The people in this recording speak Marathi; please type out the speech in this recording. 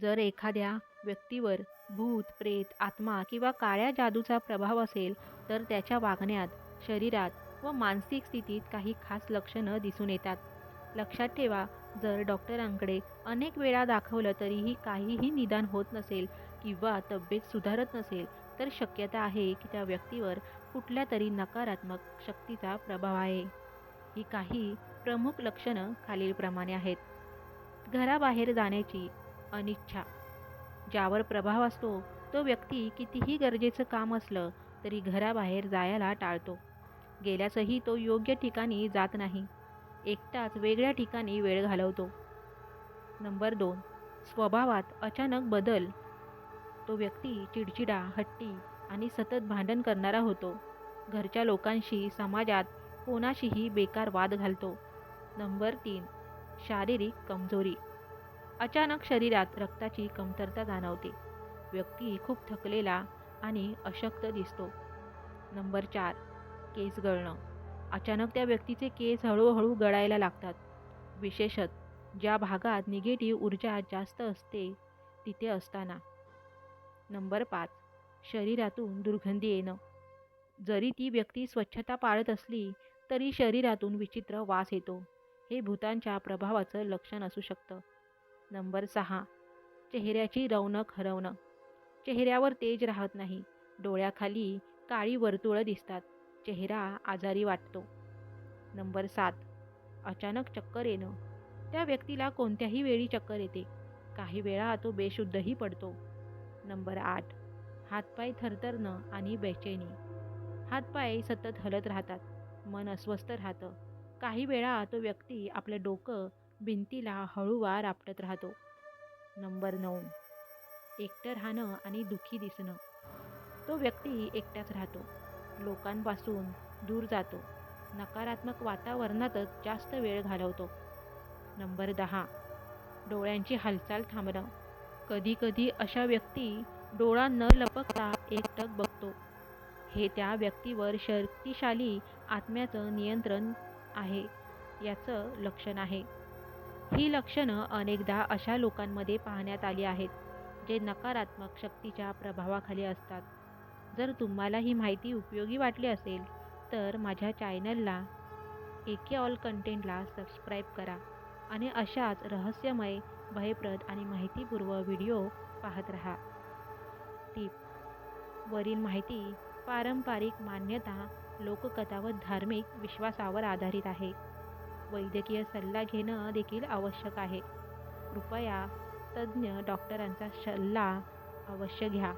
जर एखाद्या व्यक्तीवर भूत प्रेत आत्मा किंवा काळ्या जादूचा प्रभाव असेल तर त्याच्या वागण्यात शरीरात व मानसिक स्थितीत काही खास लक्षणं दिसून येतात. लक्षात ठेवा जर डॉक्टरांकडे अनेक वेळा दाखवलं तरीही काहीही निदान होत नसेल किंवा तब्येत सुधारत नसेल तर शक्यता आहे की त्या व्यक्तीवर कुठल्या तरी नकारात्मक शक्तीचा प्रभाव आहे. ही काही प्रमुख लक्षणं खालीलप्रमाणे आहेत. घराबाहेर जाण्याची अनिच्छा. ज्यावर प्रभाव असतो तो व्यक्ती कितीही गरजेचं काम असलं तरी घराबाहेर जायला टाळतो. गेल्यासही तो योग्य ठिकाणी जात नाही. एकटाच वेगळ्या ठिकाणी वेळ घालवतो. नंबर दोन. स्वभावात अचानक बदल. तो व्यक्ती चिडचिडा हट्टी आणि सतत भांडण करणारा होतो. घरच्या लोकांशी समाजात कोणाशीही बेकार वाद घालतो. नंबर तीन. शारीरिक कमजोरी. अचानक शरीरात रक्ताची कमतरता जाणवते. व्यक्ती खूप थकलेला आणि अशक्त दिसतो. नंबर चार केस गळणं. अचानक त्या व्यक्तीचे केस हळूहळू गळायला लागतात. विशेषत ज्या भागात निगेटिव्ह ऊर्जा जास्त असते तिथे असताना. नंबर पाच शरीरातून दुर्गंधी येणं. जरी ती व्यक्ती स्वच्छता पाळत असली तरी शरीरातून विचित्र वास येतो. हे भूतांच्या प्रभावाचं लक्षण असू शकतं. नंबर सहा. चेहऱ्याची रौनक हरवणं. चेहऱ्यावर तेज राहत नाही. डोळ्याखाली काळी वर्तुळं दिसतात. चेहरा आजारी वाटतो. नंबर सात. अचानक चक्कर येणं. त्या व्यक्तीला कोणत्याही वेळी चक्कर येते. काही वेळा तो बेशुद्धही पडतो. नंबर आठ. हातपाय थरथरणं आणि बेचैनी. हातपाय सतत हलत राहतात. मन अस्वस्थ राहतं. काही वेळा तो व्यक्ती आपलं डोकं भिंतीला हळूवार आपटत राहतो. नंबर नऊ. एकटं राहणं आणि दुःखी दिसणं. तो व्यक्ती एकटाच राहतो. लोकांपासून दूर जातो. नकारात्मक वातावरणातच जास्त वेळ घालवतो. नंबर दहा. डोळ्यांची हालचाल थांबणं. कधीकधी अशा व्यक्ती डोळा न लपकता एकटक बघतो. हे त्या व्यक्तीवर शक्तिशाली आत्म्याचं नियंत्रण आहे याचं लक्षण आहे. ही लक्षणं अनेकदा अशा लोकांमध्ये पाहण्यात आली आहेत जे नकारात्मक शक्तीच्या प्रभावाखाली असतात. जर तुम्हाला ही माहिती उपयोगी वाटली असेल तर माझ्या चॅनलला एके ऑल कंटेंटला सबस्क्राईब करा आणि अशाच रहस्यमय भयप्रद आणि माहितीपूर्व व्हिडिओ पाहत रहा. टीप. वरील माहिती पारंपरिक मान्यता लोककथा व धार्मिक विश्वासावर आधारित आहे. वैद्यकीय सल्ला घेणं देखील आवश्यक आहे. कृपया तज्ज्ञ डॉक्टरांचा सल्ला अवश्य घ्या.